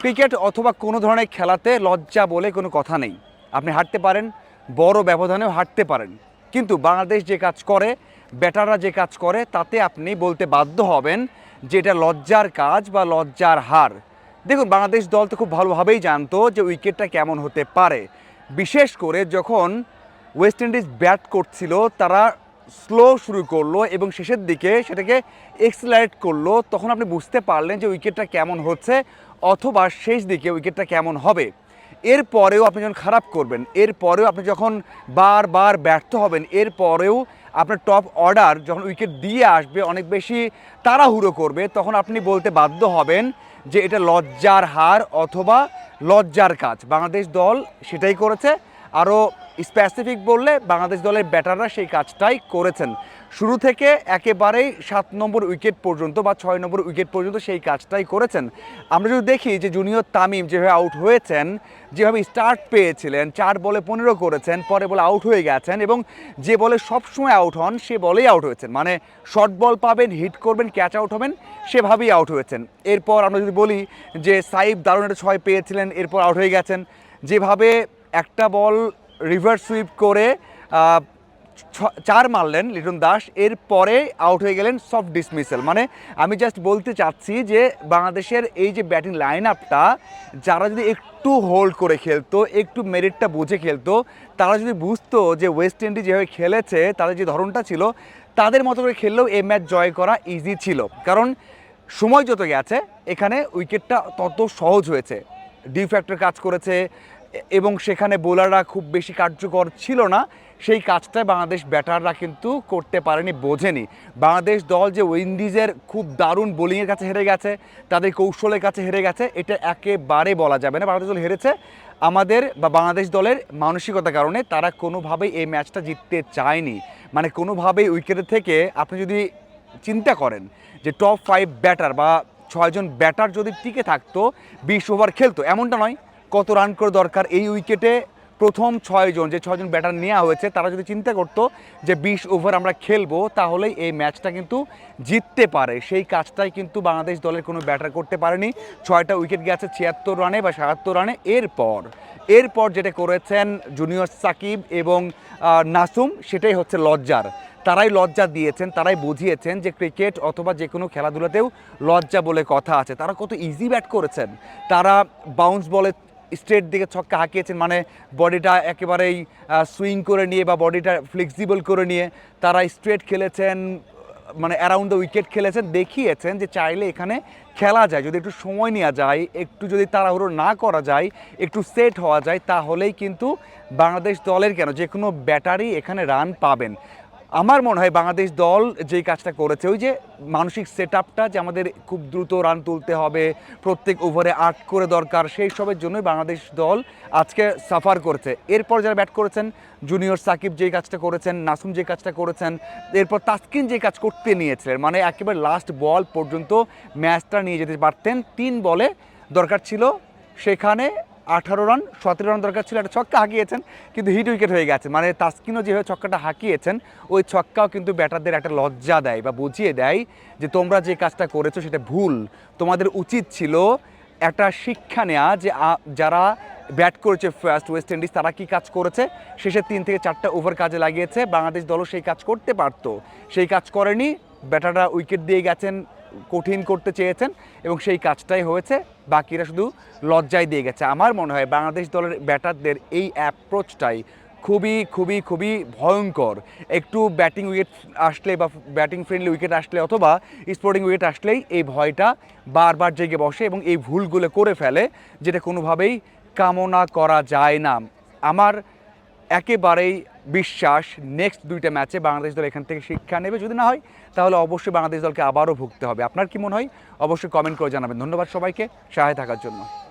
Cricket অথবা কোনো ধরনের খেলাতে লজ্জা বলে কোনো কথা নেই। আপনি হাঁটতে পারেন, বড় ব্যবধানেও হাঁটতে পারেন। কিন্তু বাংলাদেশ যে কাজ করে, ব্যাটাররা যে কাজ করে, তাতে আপনি বলতে বাধ্য হবেন যে এটা লজ্জার কাজ বা লজ্জার হার। দেখুন, বাংলাদেশ দল তো খুব ভালোভাবেই জানতো যে উইকেটটা কেমন হতে পারে। বিশেষ করে যখন ওয়েস্ট ইন্ডিজ ব্যাট করছিল, তারা স্লো শুরু করল এবং শেষের দিকে সেটাকে এক্সিলারেট করল, তখন আপনি বুঝতে পারলেন যে উইকেটটা কেমন হচ্ছে অথবা শেষ দিকে উইকেটটা কেমন হবে। এরপরেও আপনি যখন খারাপ করবেন, এরপরেও আপনি যখন বারবার ব্যর্থ হবেন, এরপরেও আপনার টপ অর্ডার যখন উইকেট দিয়ে আসবে, অনেক বেশি তাড়াহুড়ো করবে, তখন আপনি বলতে বাধ্য হবেন যে এটা লজ্জার হার অথবা লজ্জার কাজ। বাংলাদেশ দল সেটাই করেছে। আরও স্পেসিফিক বললে বাংলাদেশ দলের ব্যাটাররা সেই কাজটাই করেছেন। শুরু থেকে একেবারেই সাত নম্বর উইকেট পর্যন্ত বা ছয় নম্বর উইকেট পর্যন্ত সেই কাজটাই করেছেন। আমরা যদি দেখি যে জুনিয়র তামিম যেভাবে আউট হয়েছেন, যেভাবে স্টার্ট পেয়েছিলেন, চার বলে পনেরো করেছেন, পরে বলে আউট হয়ে গেছেন এবং যে বলে সবসময় আউট হন, সে বলেই আউট হয়েছেন। মানে শর্ট বল পাবেন হিট করবেন ক্যাচ আউট হবেন, সেভাবেই আউট হয়েছেন। এরপর আমরা যদি বলি যে সাইব দারুণ একটা ছয় পেয়েছিলেন, এরপর আউট হয়ে গেছেন। যেভাবে একটা বল রিভার্স সুইপ করে চার মারলেন লিটন দাস। এরপরে আউট হয়ে গেলেন সফট ডিসমিসেল মানে আমি জাস্ট বলতে চাচ্ছি যে বাংলাদেশের এই যে ব্যাটিং লাইন আপটা যারা যদি একটু হোল্ড করে খেলতো, একটু মেরিটটা বুঝে খেলতো, তারা যদি বুঝতো যে ওয়েস্ট ইন্ডিজ যেভাবে খেলেছে, তাদের যে ধরনটা ছিল, তাদের মতো করে খেললেও এই ম্যাচ জয় করা ইজি ছিল। কারণ সময় যত গেছে, এখানে উইকেটটা তত সহজ হয়েছে। ডি ফ্যাক্টর কাজ করেছে এবং সেখানে বোলাররা খুব বেশি কার্যকর ছিল না, সেই কাজটা বাংলাদেশ ব্যাটাররা কিন্তু করতে পারেনি, বোঝেনি। বাংলাদেশ দল যে উইন্ডিজের খুব দারুণ বোলিংয়ের কাছে হেরে গেছে, তাদের কৌশলের কাছে হেরে গেছে, এটা একেবারে বলা যাবে না। বাংলাদেশ দল হেরেছে, আমাদের বা বাংলাদেশ দলের মানসিকতার কারণে তারা কোনোভাবেই এই ম্যাচটা জিততে চায়নি। মানে কোনোভাবেই উইকেটের থেকে আপনি যদি চিন্তা করেন যে টপ ফাইভ ব্যাটার বা ছয়জন ব্যাটার যদি টিকে থাকতো, বিশ ওভার খেলতো, এমনটা নয়। কত রান করে দরকার এই উইকেটে প্রথম ছয়জন যে ছয়জন ব্যাটার নেওয়া হয়েছে, তারা যদি চিন্তা করতো যে বিশ ওভার আমরা খেলব, তাহলেই এই ম্যাচটা কিন্তু জিততে পারে। সেই কাজটাই কিন্তু বাংলাদেশ দলের কোনো ব্যাটার করতে পারেনি। ছয়টা উইকেট গেছে ছিয়াত্তর রানে বা সাতাত্তর রানে এরপর এরপর যেটা করেছেন জুনিয়র সাকিব এবং নাসুম, সেটাই হচ্ছে লজ্জার। তারাই লজ্জা দিয়েছেন, তারাই বুঝিয়েছেন যে ক্রিকেট অথবা যে কোনো খেলাধুলাতেও লজ্জা বলে কথা আছে। তারা কত ইজি ব্যাট করেছেন। তারা বাউন্স বলে স্ট্রেট দিকে ছক্কা হাঁকিয়েছেন মানে বডিটা একেবারেই সুইং করে নিয়ে বা বডিটা ফ্লেক্সিবল করে নিয়ে তারা স্ট্রেট খেলেছেন মানে অ্যারাউন্ড দ্য উইকেট খেলেছেন, দেখিয়েছেন যে চাইলে এখানে খেলা যায়। যদি একটু সময় নেওয়া যায়, একটু যদি তাড়াহুড়ো না করা যায়, একটু সেট হওয়া যায়, তাহলেই কিন্তু বাংলাদেশ দলের কেন? যে কোনো ব্যাটারি এখানে রান পাবেন। আমার মনে হয় বাংলাদেশ দল যেই কাজটা করেছে, ওই যে মানসিক সেট আপটা যে আমাদের খুব দ্রুত রান তুলতে হবে, প্রত্যেক ওভারে আট করে দরকার, সেই সবের জন্যই বাংলাদেশ দল আজকে সাফার করেছে। এরপর যারা ব্যাট করেছেন জুনিয়র সাকিব যেই কাজটা করেছেন, নাসুম যে কাজটা করেছেন, এরপর তাসকিন যে কাজ করতে নিয়েছিলেন মানে একেবারে লাস্ট বল পর্যন্ত ম্যাচটা নিয়ে যেতে পারতেন, তিন বলে দরকার ছিল সেখানে আঠারো রান, সতেরো রান দরকার ছিল, একটা ছক্কা হাঁকিয়েছেন, কিন্তু হিট উইকেট হয়ে গেছে। মানে তাসকিনও যেভাবে ছক্কাটা হাঁকিয়েছেন, ওই ছক্কাও কিন্তু ব্যাটারদের একটা লজ্জা দেয় বা বুঝিয়ে দেয় যে তোমরা যে কাজটা করেছ সেটা ভুল। তোমাদের উচিত ছিল একটা শিক্ষা নেওয়া যে যারা ব্যাট করেছে ফার্স্ট ওয়েস্ট ইন্ডিজ, তারা কি কাজ করেছে? শেষের তিন থেকে চারটা ওভার কাজে লাগিয়েছে, বাংলাদেশ দলও সেই কাজ করতে পারতো। সেই কাজ করেনি, ব্যাটাররা উইকেট দিয়ে গেছেন কঠিন করতে চেয়েছেন এবং সেই কাজটাই হয়েছে। বাকিরা শুধু লজ্জায় দিয়ে গেছে। আমার মনে হয় বাংলাদেশ দলের ব্যাটারদের এই অ্যাপ্রোচটাই খুবই খুবই খুবই ভয়ঙ্কর। একটু ব্যাটিং উইকেট আসলে বা ব্যাটিং ফ্রেন্ডলি উইকেট আসলে অথবা স্পোর্টিং উইকেট আসলেই এই ভয়টা বারবার জেগে বসে এবং এই ভুলগুলো করে ফেলে, যেটা কোনোভাবেই কামনা করা যায় না। আমার একেবারেই বিশ্বাস নেক্সট দুইটা ম্যাচে বাংলাদেশ দল এখান থেকে শিক্ষা নেবে। যদি না হয়, তাহলে অবশ্যই বাংলাদেশ দলকে আবারও ভুগতে হবে। আপনার কি মনে হয়? অবশ্যই কমেন্ট করে জানাবেন। ধন্যবাদ সবাইকে। সহায় থাকার জন্য।